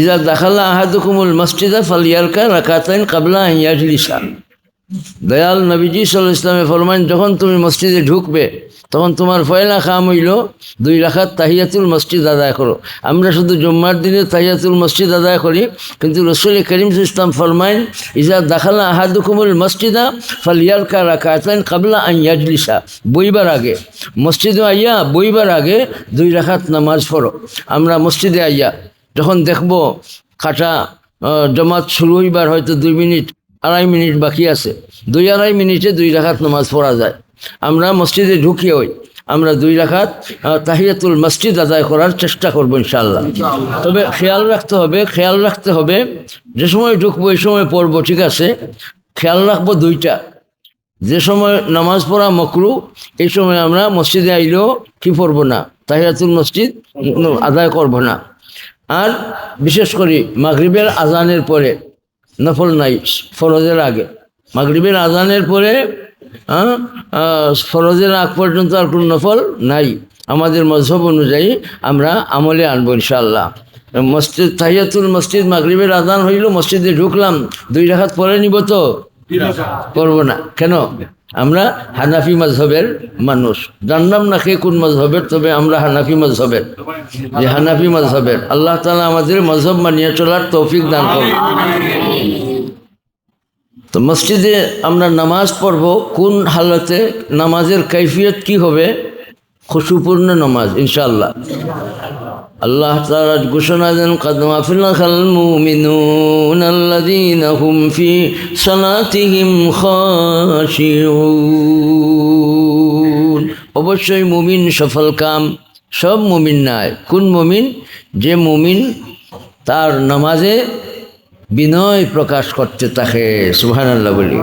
ইজা দাখাল্লা আহাদুকুমুল মসজিদা ফালিয়ালকা রাকাতাইন কাবলা ইয়াজলিসা দয়াল নবীজি সাল ইসলামে ফরমান, যখন তুমি মসজিদে ঢুকবে, তখন তোমার ফয়লা খাম হইল, দুই রাখাত তাহিয়াতুল মসজিদ আদায় করো। আমরা শুধু জুম্মার দিনে তাহিয়াতুল মসজিদ আদায় করি, কিন্তু রসুল করিম ইসলাম ফরমাইন ইজা দাখালা আহাদুকুমুল মসজিদা ফালিয়ালকা রাকাতাইন কাবলা আইয়াজলিসা বইবার আগে, মসজিদে আইয়া বইবার আগে দুই রাখাত নামাজ পড়ো। আমরা মসজিদে আইয়া যখন দেখব আহ, জমাত শুরু হইবার হয়তো দুই মিনিট আড়াই মিনিট বাকি আছে। দুই আড়াই মিনিটে দুই রাখাত নামাজ পড়া যায়। আমরা মসজিদে ঢুকি হই আমরা দুই রাখাত তাহিয়াতুল মসজিদ আদায় করার চেষ্টা করব ইনশাল্লাহ তবে খেয়াল রাখতে হবে খেয়াল রাখতে হবে যে সময় ঢুকবো এই সময় পড়ব ঠিক আছে? খেয়াল রাখব দুইটা। যে সময় নামাজ পড়া মকরু এই সময় আমরা মসজিদে আইলেও কি পড়ব না? তাহিয়াতুল মসজিদ আদায় করব না। আর বিশেষ করে মাগরিবের আজানের পরে নফল নাই ফরজের আগে। মাগরিবের আজানের পরে ফরজের আগ পর্যন্ত আর কোনো নফল নাই। আমাদের মজহব অনুযায়ী আমরা আমলে আনব ইনশাল্লাহ মসজিদ তাহিয়াতুল মসজিদ মাগরিবের আজান হইল মসজিদে ঢুকলাম দুই রাখাত পরে নিব তো? করব না। কেন? আমরা হানাফি মজহবের মানুষ। জানলাম না কে কোন মজহবের, তবে আমরা হানাফি মজহবের। যে হানাফি মজহবের, আল্লাহ তালা আমাদের মজহব মানিয়ে চলার তৌফিক দান করুন। তো মসজিদে আমরা নামাজ পড়ব, কোন হালতে নামাজের কৈফিয়ত কি হবে? খুশুপূর্ণ নামাজ, ইনশাআল্লাহ। আল্লাহ তাআলা ঘোষণা দেন কদমা মুমিনুন আল্লাযীনা হুম ফি অবশ্যই মুমিন সফল কাম, সব মুমিন নয় কোন মুমিন? যে মুমিন তার নামাজে বিনয় প্রকাশ করতে থাকে, সুবহানাল্লাহ বলি।